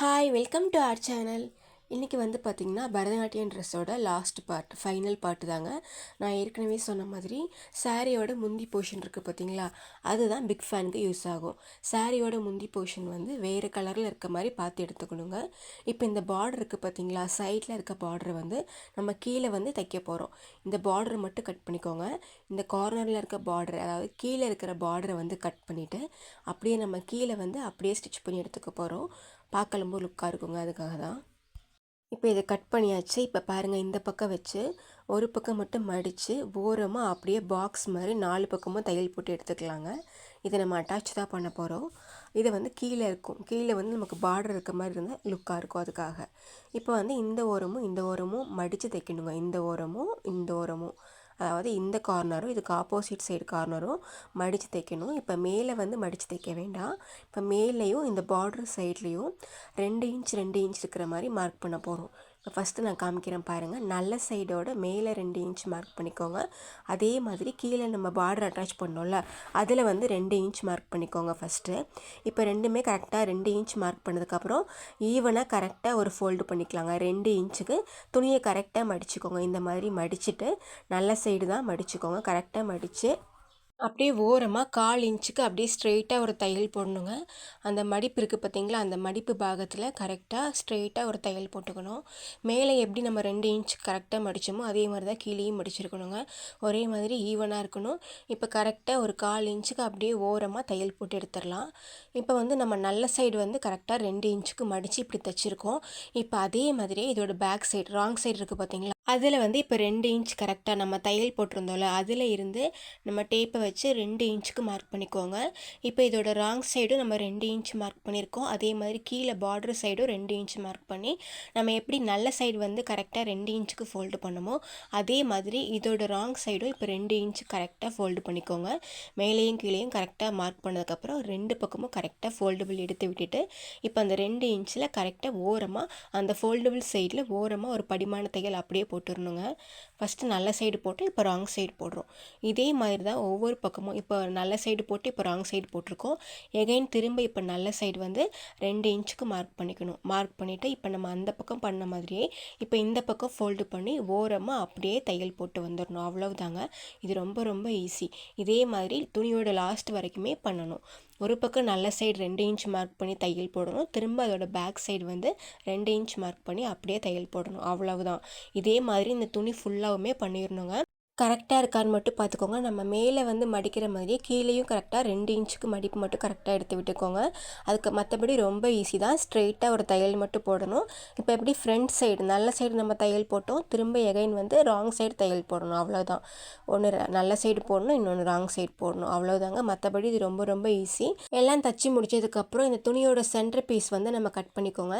Hi welcome to our channel இன்றைக்கி வந்து பார்த்திங்கன்னா பரதநாட்டியம் ட்ரெஸ்ஸோட லாஸ்ட் பார்ட் ஃபைனல் பார்ட்டு தாங்க. நான் ஏற்கனவே சொன்ன மாதிரி சாரியோட முந்தி போர்ஷன் இருக்குது பார்த்தீங்களா அதுதான் பிக் ஃபேனுக்கு யூஸ் ஆகும். சாரியோட முந்தி போர்ஷன் வந்து வேறு கலரில் இருக்க மாதிரி பார்த்து எடுத்துக்கணுங்க. இப்போ இந்த பார்டர் இருக்குது பார்த்தீங்களா சைடில் இருக்க பார்டர் வந்து நம்ம கீழே வந்து தைக்க போகிறோம் இந்த பார்டர் மட்டும் கட் பண்ணிக்கோங்க. இந்த கார்னரில் இருக்க பார்டர் அதாவது கீழே இருக்கிற பார்டரை வந்து கட் பண்ணிவிட்டு அப்படியே நம்ம கீழே வந்து அப்படியே ஸ்டிச் பண்ணி எடுத்துக்க போகிறோம் பார்க்க ரொம்ப லுக்காக இருக்குங்க அதுக்காக தான் இப்போ இதை கட் பண்ணியாச்சு. இப்போ பாருங்கள் இந்த பக்கம் வச்சு ஒரு பக்கம் மட்டும் மடித்து ஓரமாக அப்படியே பாக்ஸ் மாதிரி நாலு பக்கமும் தையல் போட்டு எடுத்துக்கலாங்க. இதை நம்ம அட்டாச் தான் பண்ண போகிறோம் இதை வந்து கீழே இருக்கும். கீழே வந்து நமக்கு பார்டர் இருக்க மாதிரி இருந்தால் லுக்காக இருக்கும் அதுக்காக. இப்போ வந்து இந்த ஓரமும் இந்த ஓரமும் மடித்து தைக்கணுங்க. இந்த ஓரமும் இந்த ஓரமும். அதாவது இந்த கார்னரும் இதுக்கு ஆப்போசிட் சைடு கார்னரும் மடித்து தைக்கணும். இப்போ மேலே வந்து மடித்து தைக்க வேண்டாம். இப்போ மேலேயும் இந்த பார்டர் சைட்லேயும் ரெண்டு இன்ச் ரெண்டு இன்ச் இருக்கிற மாதிரி மார்க் பண்ண போகிறோம் ஃபஸ்ட்டு நான் காமிக்கிறேன் பாருங்கள் நல்ல சைடோட மேலே ரெண்டு இன்ச் மார்க் பண்ணிக்கோங்க. அதே மாதிரி கீழே நம்ம பார்டர் அட்டாச் பண்ணோம்ல அதில் வந்து ரெண்டு இன்ச் மார்க் பண்ணிக்கோங்க ஃபஸ்ட்டு. இப்போ ரெண்டுமே கரெக்டாக ரெண்டு இன்ச் மார்க் பண்ணதுக்கப்புறம் ஈவனாக கரெக்டாக ஒரு ஃபோல்டு பண்ணிக்கலாங்க. ரெண்டு இன்ச்சுக்கு துணியை கரெக்டாக மடிச்சுக்கோங்க. இந்த மாதிரி மடிச்சுட்டு நல்ல சைடு தான் மடிச்சுக்கோங்க. கரெக்டாக மடித்து அப்படியே ஓரமாக கால் இன்ச்சுக்கு அப்படியே ஸ்ட்ரெயிட்டாக ஒரு தையல் போடணுங்க. அந்த மடிப்பு இருக்குது பார்த்தீங்களா அந்த மடிப்பு பாகத்தில் கரெக்டாக ஸ்ட்ரெயிட்டாக ஒரு தையல் போட்டுக்கணும். மேலே எப்படி நம்ம ரெண்டு இன்ச் கரெக்டாக மடித்தோமோ அதே மாதிரி தான் கீழேயும் மடிச்சிருக்கணுங்க. ஒரே மாதிரி ஈவனாக இருக்கணும். இப்போ கரெக்டாக ஒரு கால் இன்ச்சுக்கு அப்படியே ஓரமாக தையல் போட்டு எடுத்துடலாம். இப்போ வந்து நம்ம நல்ல சைடு வந்து கரெக்டாக ரெண்டு இன்ச்சுக்கு மடித்து இப்படி தைச்சிருக்கோம். இப்போ அதே மாதிரியே இதோட பேக் சைடு ராங் சைடு இருக்குது பார்த்தீங்களா அதில் வந்து இப்போ ரெண்டு இன்ச் கரெக்டாக நம்ம தையல் போட்டிருந்தோம்ல அதில் இருந்து நம்ம டேப்பை வச்சு ரெண்டு இன்ச்சுக்கு மார்க் பண்ணிக்கோங்க. இப்போ இதோட ராங் சைடும் நம்ம ரெண்டு இன்ச் மார்க் பண்ணியிருக்கோம் அதே மாதிரி கீழே பார்டர் சைடும் ரெண்டு இன்ச் மார்க் பண்ணி நம்ம எப்படி நல்ல சைடு வந்து கரெக்டாக ரெண்டு இன்ச்சுக்கு ஃபோல்டு பண்ணுமோ அதே மாதிரி இதோட ராங் சைடும் இப்போ ரெண்டு இன்ச் கரெக்டாக ஃபோல்டு பண்ணிக்கோங்க. மேலேயும் கீழேயும் கரெக்டாக மார்க் பண்ணதுக்கப்புறம் ரெண்டு பக்கமும் கரெக்டாக ஃபோல்டபுள் எடுத்து விட்டுட்டு இப்போ அந்த ரெண்டு இன்ச்சில் கரெக்டாக ஓரமாக அந்த ஃபோல்டபுள் சைடில் ஓரமாக ஒரு படிமான தையல் அப்படியே போட்டு போட்டுடணுங்க ஃபஸ்ட்டு நல்ல சைடு போட்டு இப்போ ராங் சைடு போடுறோம். இதே மாதிரி தான் ஒவ்வொரு பக்கமும். இப்போ நல்ல சைடு போட்டு இப்போ ராங் சைடு போட்டிருக்கோம். எகைன் திரும்ப இப்போ நல்ல சைடு வந்து ரெண்டு இன்ச்சுக்கு மார்க் பண்ணிக்கணும். மார்க் பண்ணிவிட்டு இப்போ நம்ம அந்த பக்கம் பண்ண மாதிரியே இப்போ இந்த பக்கம் ஃபோல்டு பண்ணி ஓரமாக அப்படியே தையல் போட்டு வந்துடணும் அவ்வளவுதாங்க. இது ரொம்ப ரொம்ப ஈஸி இதே மாதிரி துணியோட லாஸ்ட் வரைக்குமே பண்ணணும். ஒரு பக்கம் நல்ல சைடு ரெண்டு இன்ச் மார்க் பண்ணி தையல் போடணும். திரும்ப அதோட பேக் சைடு வந்து ரெண்டு இன்ச் மார்க் பண்ணி அப்படியே தையல் போடணும். அவ்வளவுதான். இதே மாதிரி இந்த துணி ஃபுல்லாகவுமே பண்ணிடணுங்க. கரெக்டாக இருக்கான்னு மட்டும் பார்த்துக்கோங்க. நம்ம மேலே வந்து மடிக்கிற மாதிரியே கீழேயும் கரெக்டாக ரெண்டு இன்ச்சுக்கு மடிப்பு மட்டும் கரெக்டாக எடுத்து விட்டுக்கோங்க. அதுக்கு மற்றபடி ரொம்ப ஈஸி தான். ஸ்ட்ரெயிட்டாக ஒரு தையல் மட்டும் போடணும். இப்போ எப்படி ஃப்ரண்ட் சைடு நல்ல சைடு நம்ம தையல் போட்டோம். திரும்ப எகைன் வந்து ராங் சைடு தையல் போடணும். அவ்வளோதான் ஒன்று நல்ல சைடு போடணும். இன்னொன்று ராங் சைடு போடணும். அவ்வளோதாங்க மற்றபடி இது ரொம்ப ரொம்ப ஈஸி எல்லாம் தச்சு முடிச்சதுக்கப்புறம் இந்த துணியோட சென்டர் பீஸ் வந்து நம்ம கட் பண்ணிக்கோங்க.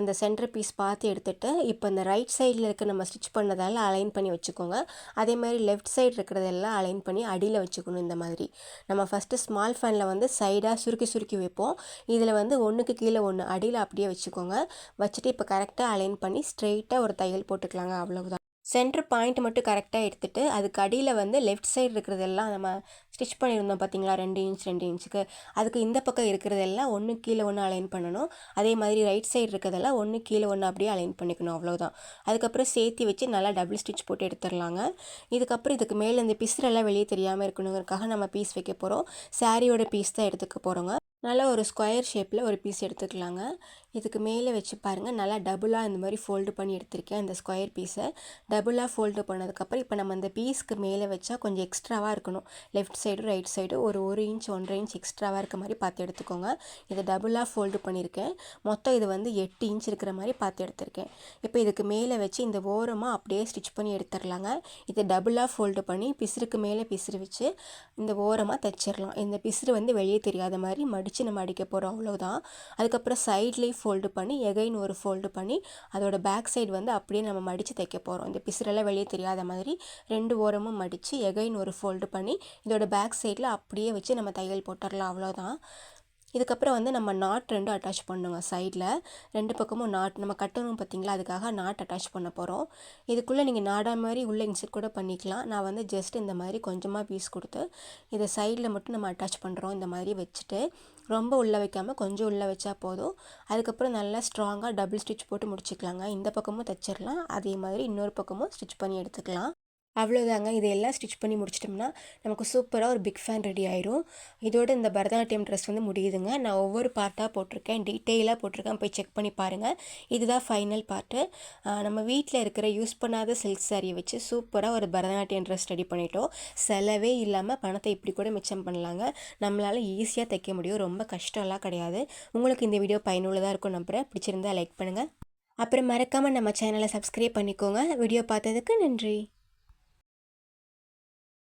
அந்த சென்டர் பீஸ் பார்த்து எடுத்துகிட்டு இப்போ இந்த ரைட் சைடில் இருக்க நம்ம ஸ்டிச் பண்ணதால் அலைன் பண்ணி வச்சுக்கோங்க. அதே மாதிரி லெஃப்ட் சைடு இருக்கிறதெல்லாம் அலைன் பண்ணி அடியில் வச்சுக்கணும் இந்த மாதிரி. நம்ம ஃபஸ்ட்டு ஸ்மால் ஃபேனில் வந்து சைடாக சுருக்கி சுருக்கி வைப்போம். இதில் வந்து ஒன்றுக்கு கீழே ஒன்று அடியில் அப்படியே வச்சுக்கோங்க. வச்சுட்டு இப்போ கரெக்டாக அலைன் பண்ணி ஸ்ட்ரெயிட்டாக ஒரு தையல் போட்டுக்கலாங்க அவ்வளோதான் சென்டர் பாயிண்ட் மட்டும் கரெக்டாக எடுத்துகிட்டு அதுக்கு அடியில் வந்து லெஃப்ட் சைடு இருக்கிறதெல்லாம் நம்ம ஸ்டிச் பண்ணியிருந்தோம் பார்த்தீங்களா? ரெண்டு இன்ச் ரெண்டு இன்ச்சுக்கு. அதுக்கு இந்த பக்கம் இருக்கிறதெல்லாம் ஒன்று கீழே ஒன்று அலைன் பண்ணணும். அதே மாதிரி ரைட் சைடு இருக்கிறதெல்லாம் ஒன்று கீழே ஒன்று அப்படியே அலைன் பண்ணிக்கணும். அவ்வளோதான் அதுக்கப்புறம் சேர்த்து வச்சு நல்லா டபுள் ஸ்டிச் போட்டு எடுத்துடலாங்க. இதுக்கப்புறம் இதுக்கு மேலே இந்த பிசுரெல்லாம் வெளியே தெரியாமல் இருக்கணுங்கிறதுக்காக நம்ம பீஸ் வைக்க போகிறோம் சாரியோட பீஸ் தான் எடுத்துக்க போகிறோங்க நல்லா ஒரு ஸ்கொயர் ஷேப்பில் ஒரு பீஸ் எடுத்துக்கலாங்க. இதுக்கு மேலே வச்சு பாருங்கள் நல்லா டபுளாக இந்த மாதிரி ஃபோல்டு பண்ணி எடுத்திருக்கேன் அந்த ஸ்கொயர் பீஸை டபுளாக ஃபோல்டு பண்ணதுக்கப்புறம் இப்போ நம்ம அந்த பீஸ்க்கு மேலே வச்சா கொஞ்சம் எக்ஸ்ட்ராவாக இருக்கணும். லெஃப்ட் சைடு ரைட் சைடு ஒரு ஒரு இன்ச் ஒன்றரை இன்ச் எக்ஸ்ட்ராவாக இருக்க மாதிரி பார்த்து எடுத்துக்கோங்க. இதை டபுளாக ஃபோல்டு பண்ணியிருக்கேன். மொத்தம் இது வந்து எட்டு இன்ச் இருக்கிற மாதிரி பார்த்து எடுத்திருக்கேன். இப்போ இதுக்கு மேலே வச்சு இந்த ஓரமாக அப்படியே ஸ்டிச் பண்ணி எடுத்துடலாங்க. இதை டபுளாக ஃபோல்டு பண்ணி பிசுருக்கு மேலே பிசுறு வச்சு இந்த ஓரமாக தைச்சிடலாம். இந்த பிசுறு வந்து வெளியே தெரியாத மாதிரி மடித்து நம்ம அடிக்க போகிறோம் அவ்வளோதான் அதுக்கப்புறம் சைட்லேயும் ஃபோல்டு பண்ணி எகைன் ஒரு ஃபோல்டு பண்ணி அதோட பேக் சைடு வந்து அப்படியே நம்ம மடித்து தைக்க போகிறோம் இந்த பிசுறெல்லாம் வெளியே தெரியாத மாதிரி ரெண்டு ஓரமும் மடித்து எகைன் ஒரு ஃபோல்டு பண்ணி இதோட பேக் சைடில் அப்படியே வச்சு நம்ம தையல் போட்டுடலாம் அவ்வளோதான் இதுக்கப்புறம் வந்து நம்ம நாட் ரெண்டும் அட்டாச் பண்ணுங்க சைடில் ரெண்டு பக்கமும் நாட் நம்ம கட்டணும் பார்த்தீங்களா அதுக்காக நாட் அட்டாச் பண்ண போகிறோம் இதுக்குள்ளே நீங்கள் நாடா மாதிரி உள்ளே இன்செர்ட் கூட பண்ணிக்கலாம். நான் வந்து ஜஸ்ட் இந்த மாதிரி கொஞ்சமாக பீஸ் கொடுத்து இதை சைடில் மட்டும் நம்ம அட்டாச் பண்ணுறோம் இந்த மாதிரி வச்சுட்டு ரொம்ப உள்ளே வைக்காமல் கொஞ்சம் உள்ளே வச்சா போதும். அதுக்கப்புறம் நல்லா ஸ்ட்ராங்காக டபுள் ஸ்டிச் போட்டு முடிச்சுக்கலாங்க. இந்த பக்கமும் தைச்சிடலாம் அதே மாதிரி இன்னொரு பக்கமும் ஸ்டிச் பண்ணி எடுத்துக்கலாம். அவ்வளோதாங்க இதையெல்லாம் ஸ்டிச் பண்ணி முடிச்சிட்டோம்னா நமக்கு சூப்பராக ஒரு பிக் ஃபேன் ரெடி ஆயிரும். இதோட இந்த பரதநாட்டியம் ட்ரெஸ் வந்து முடியுதுங்க. நான் ஒவ்வொரு பார்ட்டாக போட்டிருக்கேன். டீட்டெயிலாக போட்டிருக்கேன். போய் செக் பண்ணி பாருங்கள் இதுதான் ஃபைனல் பார்ட்டு நம்ம வீட்டில் இருக்கிற யூஸ் பண்ணாத சில்க் சாரியை வச்சு சூப்பராக ஒரு பரதநாட்டியம் ட்ரெஸ் ரெடி பண்ணிட்டோம். செலவே இல்லாமல் பணத்தை இப்படி கூட மிச்சம் பண்ணலாங்க. நம்மளால் ஈஸியாக தைக்க முடியும். ரொம்ப கஷ்டம்லாம் கிடையாது. உங்களுக்கு இந்த வீடியோ பயனுள்ளதாக இருக்கும் நம்புகிறேன் பிடிச்சிருந்தா லைக் பண்ணுங்கள் அப்புறம் மறக்காமல் நம்ம சேனலை சப்ஸ்கிரைப் பண்ணிக்கோங்க. வீடியோ பார்த்ததுக்கு நன்றி.